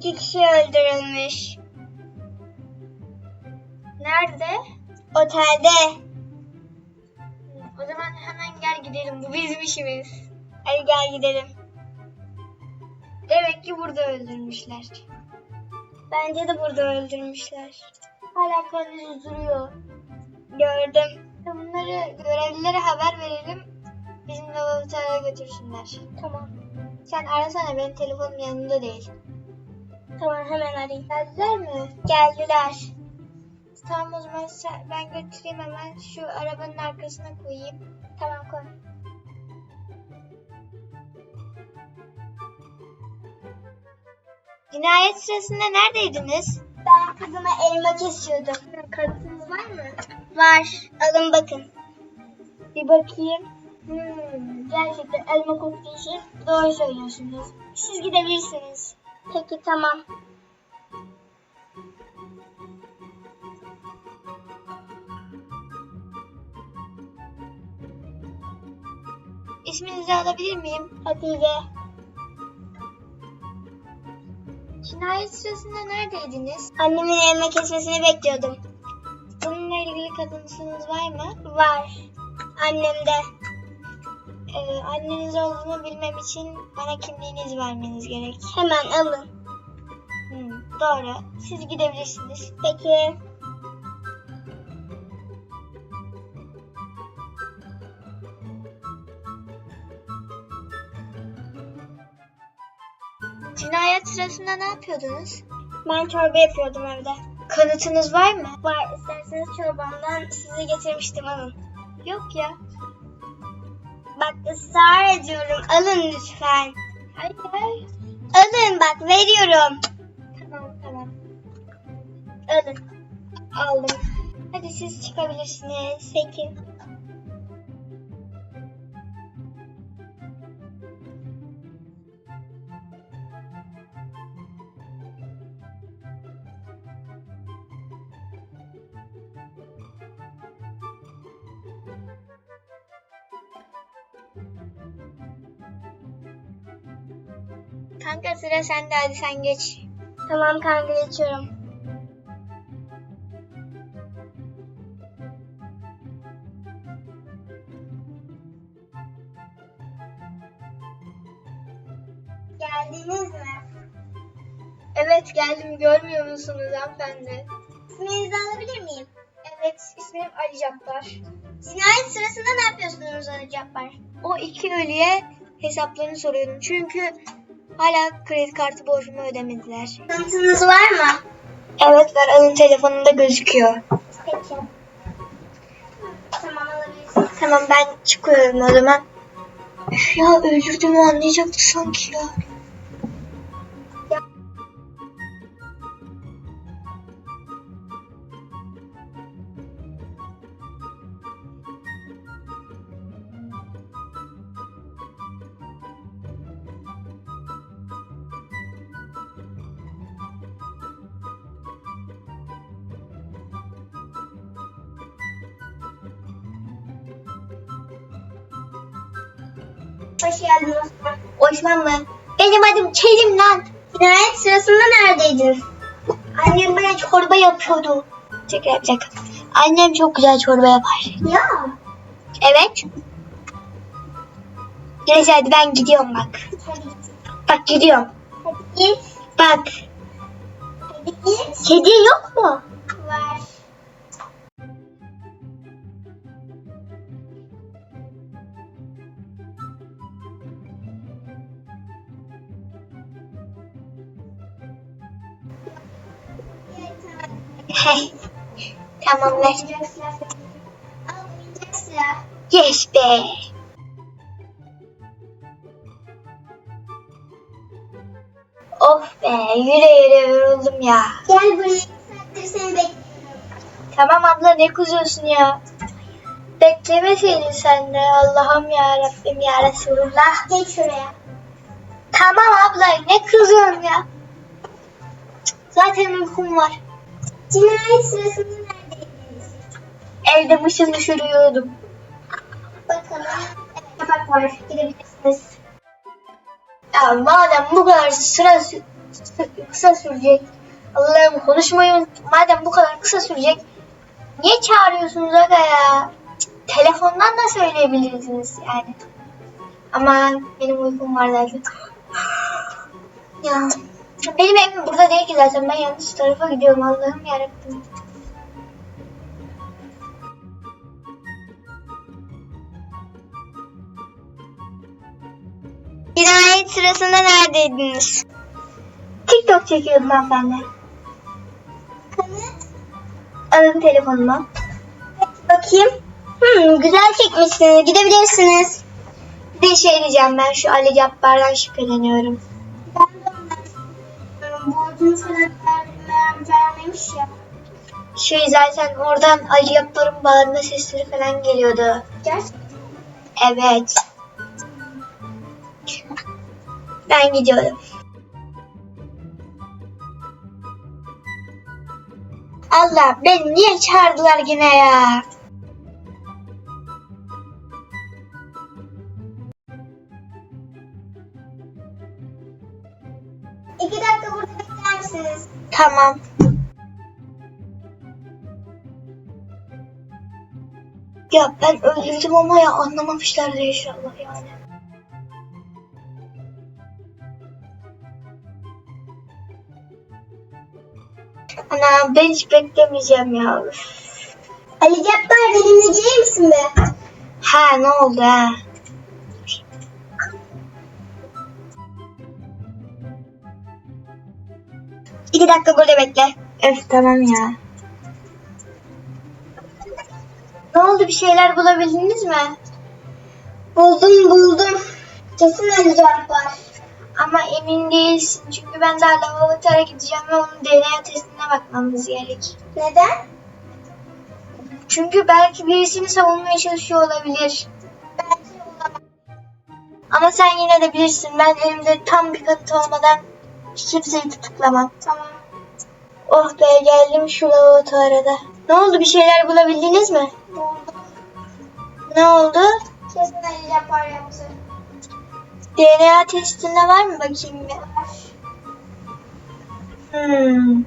İki kişi öldürülmüş. Nerede? Otelde. O zaman hemen gel gidelim. Bu bizim işimiz. Hadi gel gidelim. Demek ki burada öldürmüşler. Bence de burada öldürmüşler. Hala kanınız duruyor. Gördüm. Bunları görevlilere haber verelim. Bizim laboratuvara götürsünler. Tamam. Sen arasana benim telefonum yanında değil. Tamam hemen arayayım. Geldiler mi? Geldiler. Tamam o zaman sen, ben götüreyim hemen şu arabanın arkasına koyayım. Tamam koy. Cinayet sırasında neredeydiniz? Ben kızıma elma kesiyordum. Kanıtınız var mı? Var. Alın bakın. Bir bakayım. Hmm, gerçekten elma koktuğu için doğru söylüyorsunuz. Siz gidebilirsiniz. Peki tamam. İsminizi alabilir miyim? Hatice. Cinayet sırasında neredeydiniz? Annemin elma kesmesini bekliyordum. Bununla ilgili kanıtınız var mı? Var. Annem Ee, anneniz olduğunu bilmem için bana kimliğinizi vermeniz gerek. Hemen alın. Hmm, doğru. Siz gidebilirsiniz. Peki. Cinayet sırasında ne yapıyordunuz? Ben çorba yapıyordum evde. Kanıtınız var mı? Var. İsterseniz çorbamdan size getirmiştim alın. Yok ya. Bak ısrar ediyorum. Alın lütfen. Hayır hayır. Alın bak veriyorum. Tamam tamam. Alın. Aldım. Hadi siz çıkabilirsiniz. Peki. Kanka sıra sende hadi sen geç. Tamam kanka geçiyorum. Geldiniz mi? Evet geldim görmüyor musunuz hanımefendi? İsminizi alabilir miyim? Evet ismim Ali Cabbar. Cinayet sırasında ne yapıyorsunuz Ali Cabbar? O iki ölüye hesaplarını soruyorum. Çünkü hala kredi kartı borcumu ödemediler. Kanıtınız var mı? Evet var alın telefonunda gözüküyor. Peki. Tamam alabilirsiniz. Tamam ben çıkıyorum o zaman. Üf ya öldürdüğümü anlayacaktı sanki ya. Hoş geldin Osman. Osman mı? Benim adım Kerim lan. Cinayet sırasında neredeydin? Annem bana çorba yapıyordu. Tekrar yapacak. Annem çok güzel çorba yapar. Ya. Evet. Neyse hadi ben gidiyorum bak. Hadi git. Bak gidiyorum. Hadi git. Bak. Hadi git. Kedi yok mu? Heh. tamam ver. Oyuncak silah. Al oyuncak silah. Yes be. Of be yürü yürü yoruldum ya. Gel buraya. Bir saattir seni bekliyorum. Tamam abla ne kızıyorsun ya? Beklemeseydin sen de Allah'ım ya Rabbim ya Resulullah. Geç şuraya. Tamam abla ne kızıyorsun ya? Zaten uykum var. Cinayet sırasında neredeydiniz? Evde mışıl mışıl uyuyordum. Bakalım. Evet. var. Gidebilirsiniz. Ya madem bu kadar sıra sü- kısa sürecek. Allah'ım konuşmayı unuttum. Madem bu kadar kısa sürecek. Niye çağırıyorsunuz aga ya? Telefondan da söyleyebilirsiniz yani. Aman benim uykum var zaten. Ya benim evim burada değil ki zaten. Ben yanlış tarafa gidiyorum. Allah'ım yarabbim. Cinayet sırasında neredeydiniz? TikTok çekiyordum hanımefendi. Alın telefonumu. Bakayım. Hmm, güzel çekmişsiniz. Gidebilirsiniz. Bir şey diyeceğim ben şu Ali Cabbar'dan şüpheleniyorum. Falan ver, vermemiş ya. Şey zaten oradan Ali Cabbar'ın bağırma sesleri falan geliyordu. Gerçekten. Evet. Ben gidiyorum. Allah beni niye çağırdılar yine ya? Tamam. Ya ben öldürdüm ama ya anlamamışlardır inşallah yani. Ana ben hiç beklemeyeceğim ya. Ali Cabbar benimle gelir misin be? Ha ne oldu ha? İki dakika burada bekle. Öf tamam ya. Ne oldu bir şeyler bulabildiniz mi? Buldum buldum. Kesin Ali Cabbar. Ama emin değilsin çünkü ben daha laboratuvara gideceğim ve onun DNA testine bakmamız gerek. Neden? Çünkü belki birisini savunmaya çalışıyor olabilir. Bence olamaz. Ama sen yine de bilirsin ben elimde tam bir kanıt olmadan kimseyi tutuklamam. Tamam. Oh be geldim şu laboratuvara da. Ne oldu bir şeyler bulabildiniz mi? Buldum. Ne oldu? Kesin Ali Cabbar yaptı. DNA testinde var mı bakayım bir? Var. Hmm.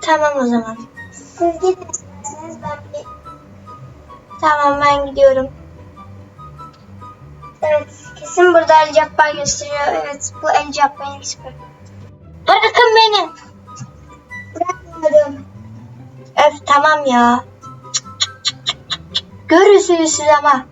Tamam o zaman. Siz gidin isterseniz ben bir... Tamam ben gidiyorum. Evet. Kesin burada Ali Cabbar gösteriyor. Evet bu Ali Cabbar'ın ismi. Bırakın beni. Bırakmıyorum. Öf tamam ya. Görürsünüz siz ama.